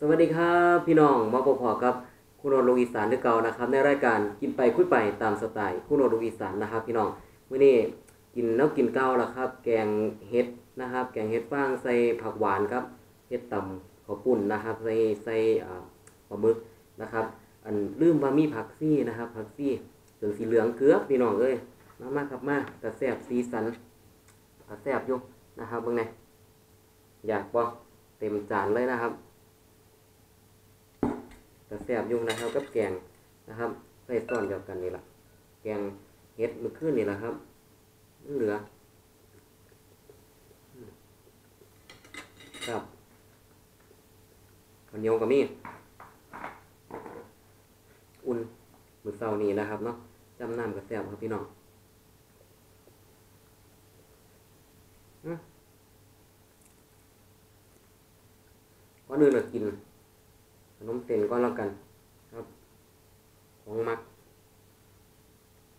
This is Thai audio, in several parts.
สวัสดีครับพี่น้องมาพบกับคุณโอลูอีสานด้วยเก่านะครับ ในรายการกินไปคุยไปตามสไตล์คุณโอลูอีสานนะครับ พี่น้องมื้อนี้กินแล้วกินเก่าแล้วครับ แกงเห็ดนะครับ แกงเห็ดฟางใส่ผักหวานครับเห็ดตำข้าวปุ้นนะครับ ใส่ใส่ปลาหมึกนะครับ อันลืมว่ามีผักซี่นะครับผักซี่จนสีเหลืองเกลือพี่น้องเอ้ยมามาครับมาแต่แซบสีสันอ่แซบอยู่นะครับเบิ่งไงอยากบ่เต็มจานเลยนะครับ กระแสบยุ่งนะครับกับแกงนะครับใส่ต้อนเดียวกันนี่แหละแกงเห็ดมือขึ้นนี่แหละครับเหลือครับข้าวเหนียวกับมีอุ่นมือเสานี่นะครับเนาะจำน้ำกระแสบครับพี่น้องก่อนอื่นเรากิน ขนมเส้นก็แล้วกันครับ ของมัก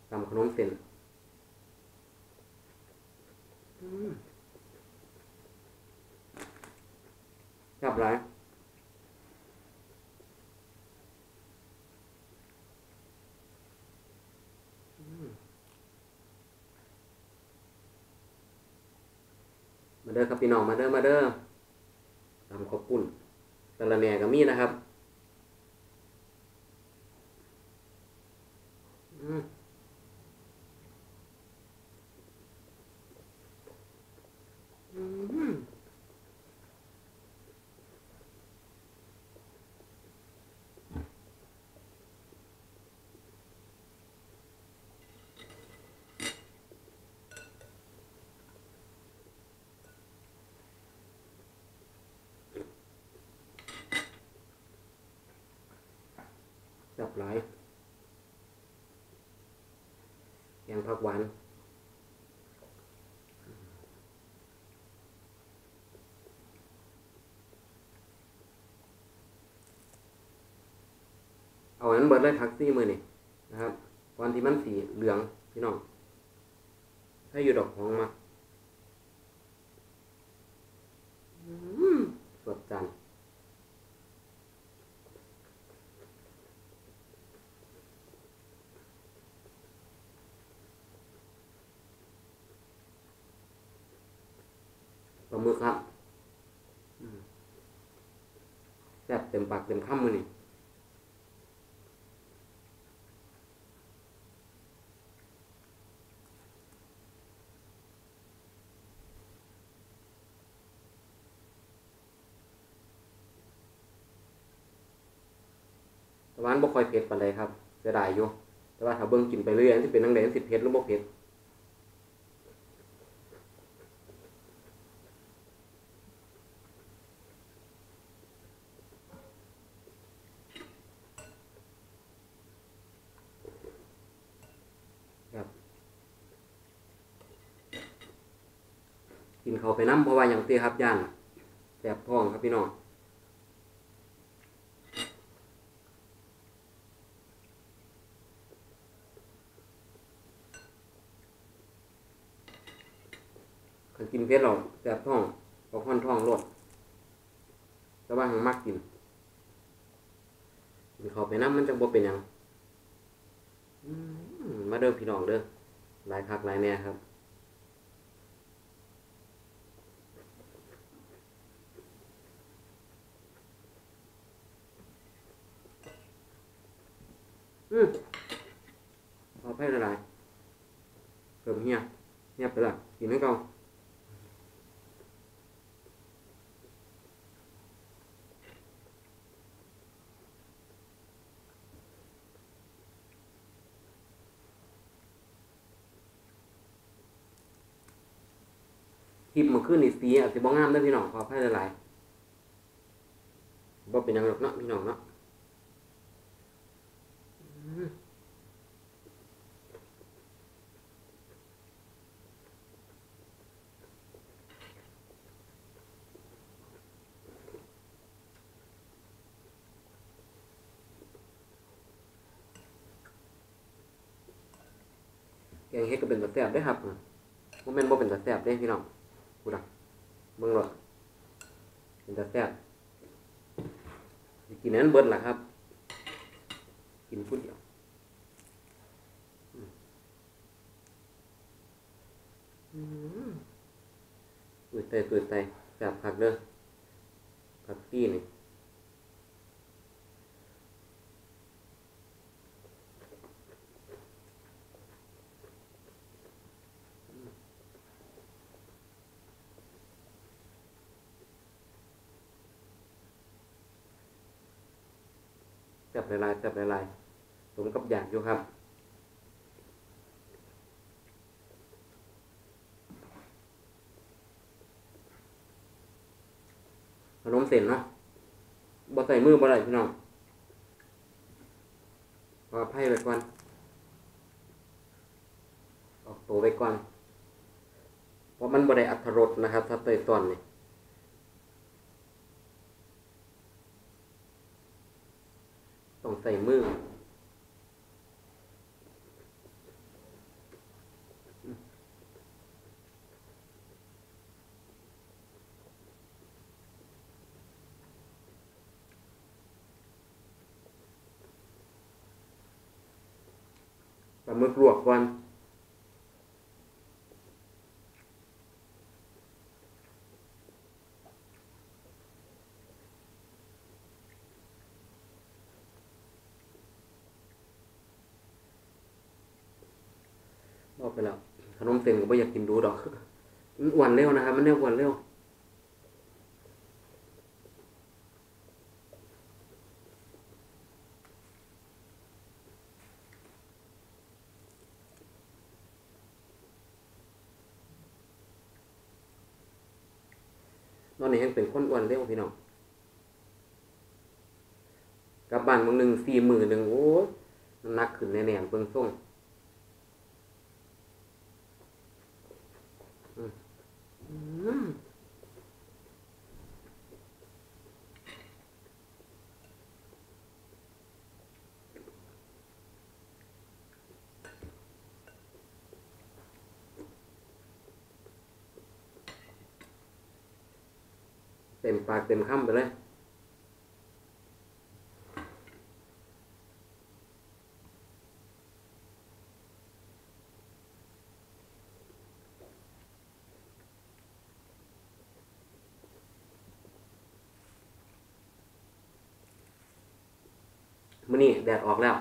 ตำขนมเส้นอืมจับหลายมาเด้อครับพี่น้องมาเด้อมาเด้อตำข้าวปุ้นสะระแหน่ก็มีนะครับอืมอืม จับหลายแกงผักหวานเอาอันนั้นเบิดเลยผักซี่มือนี่นะครับก่อนที่มันสีเหลืองพี่น้องถ้าอยู่ดอกของมาอืมสดจัน ปลามึกครับแซ่บเต็มปากเต็มคำมือนี่แต่ว่าอันบ่ค่อยเผ็ดปานใดครับเสียดายอยู่แต่ว่าถ้าเบิ่งกินไปเรื่อยอันสิเป็นจังไดอันสิเผ็ดหรือบ่เผ็ด กินเขาไปน้ำเพราะว่าอย่างเตี้ยครับย่านแสบท้องครับพี่น้องคันกินเพชรเราแสบท้องก็ค่อนท้องรดแต่ว่าหังมักกินกินเขาไปน้ำมันจะบ่เป็นยังมาเด้อพี่น้องเด้อหลายคักหลายแน่ครับ อืมพอแพ้ละลายเกิดเฮียเฮียบไปละกินให้ก่าคลิปมื่อคืนนี่สีอาจจะบ้องามเด้พี่น้องขอแพ้ละลายบ่เป็นยังหรอกเนาะพี่น้องเนาะ แก งเฮ็ดก็เป็นตาแซ่บได้ครับบ่แม่นบ่เป็นตาแซ่บเด้พี่น้องพูดอะเบิ่งโลดเป็นตาแซ่บกินนั้นเบิดล่ะครับ กินพูดเดียวอืมอืมตุยไตตุยไตแบบผักเด้อผักตี้นี่ บหลายๆจับหลายๆผมกับอยากอยู่ครับขนมเส้นเนาะบ่ใส่มือบ่ได้พี่น้องเอาไพ่ไปก่อน ออกตัวไปก่อน เพราะมันบ่ได้อัตรสนะครับ ถ้าเตยตอนนี่ต้อง ใส่มือปลาหมึกลวกก่อนบอกไป แล้วขนมเส้นก็ไม่อยากกินดูดอกมันอ้วนเร็วนะครับ มันเร็วอ้วนเร็วนอนนี่ยังเป็นคนอ้วนเร็วพี่น้องกลับบ้านมื้อหนึ่งสี่หมือหนึ่งโอ้ยน้ำหนักขึ้นแน่ๆเบิ่งส่งอืมอืม เต็มปากเต็มคำไปเลย อนี้แดดออกแล้ว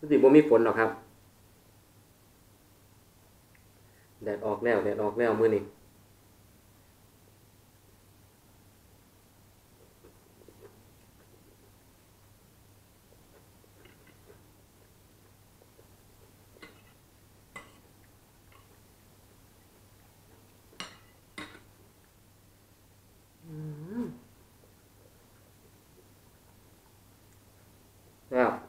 รู้สึกว่ามีฝนหรอครับ แดดออกแล้ว แดดออกแล้วมื่อนี้ แ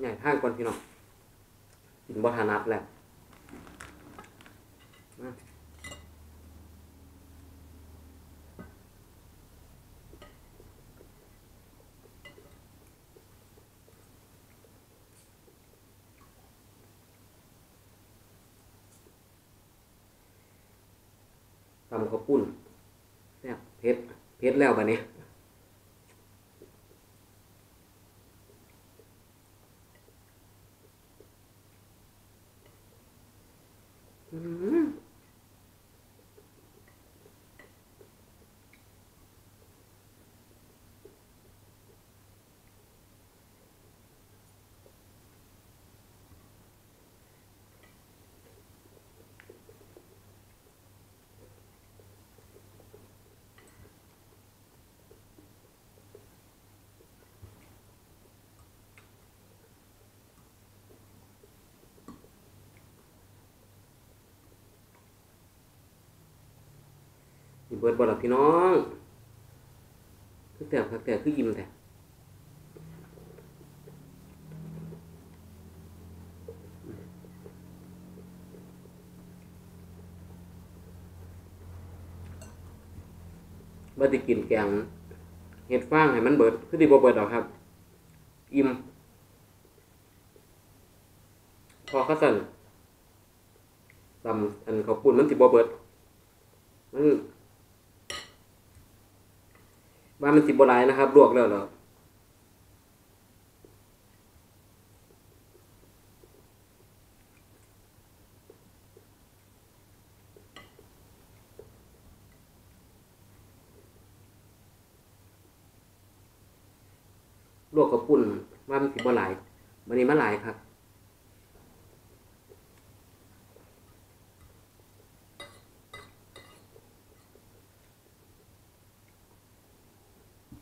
ใหญ่ทางก่อนพี่น้องกินบ่ถนัดแล้วมาตำข้าวปุ้นแซ่บเผ็ดเผ็ดแล้วบัดนี้ เบิดบ่ล่ะพี่น้องคือแต่พักแต่คืออิ่มแต่บ่ได้กินแกงเห็ดฟางให้มันเบิดคือสิบ่เบิดดอกครับ อิ่มพอเขาสั่นตำอันเขาวปุ่นมันสิบ่เบิดมัน ว่ามันสิบ่หลายนะครับลวกแล้วเหรอลวกกับปุ่นว่ามันสิบ่หลายมันนี้มันหลายครับ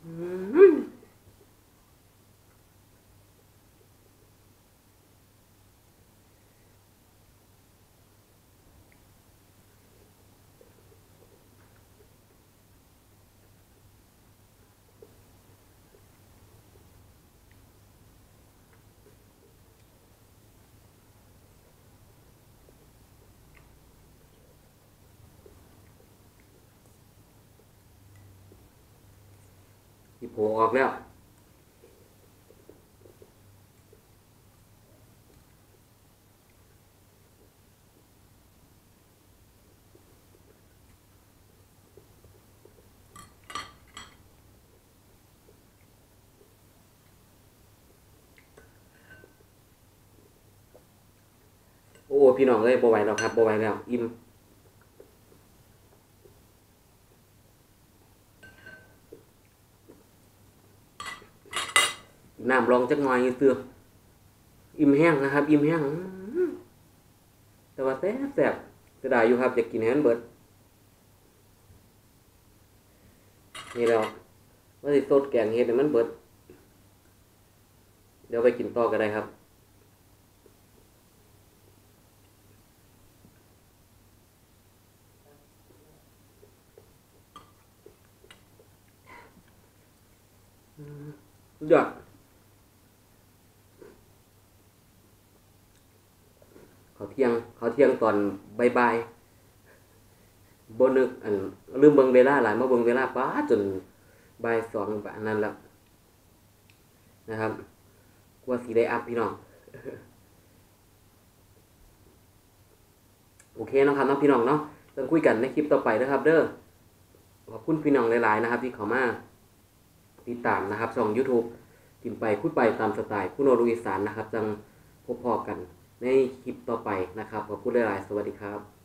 อืม สิโผล่ออกแล้วโอ้พี่น้องเอ้ยบ่ไหวแล้วครับบ่ไหวแล้ว อิ่ม น้ำรองจักหน่อยเตืออิ่มแห้งนะครับ อิ่มแห้งแต่ว่าแซ่บแซ่บจะได้อยู่ครับอยากกินให้มันเบิดนี่แล้วว่าสิสดแกงเห็ดมันเบิด เดี๋ยวไปกินต่อก็ได้ครับยอดเขา เขาเที่ยงตอนบ่ายๆบนึกอันลืมเบิ่งเวลาหลายมาเบิ่งเวลาป้าจนบ่ายสองแบานนั้นแล้วนะครับกลัวสีได้อัพพี่น้องโอเคนะครับเนาะพี่น้องเนาะต้องคุยกันในคลิปต่อไปนะครับ เด้อขอบคุณพี่น้องหลาย ๆ นะครับ ที่เข้ามาติดตามนะครับช่อง YouTube กินไปพูดไปตามสไตล์ผู้โนรุอีสานนะครับจังพบพอกัน ในคลิปต่อไปนะครับขอบคุณหลายๆสวัสดีครับ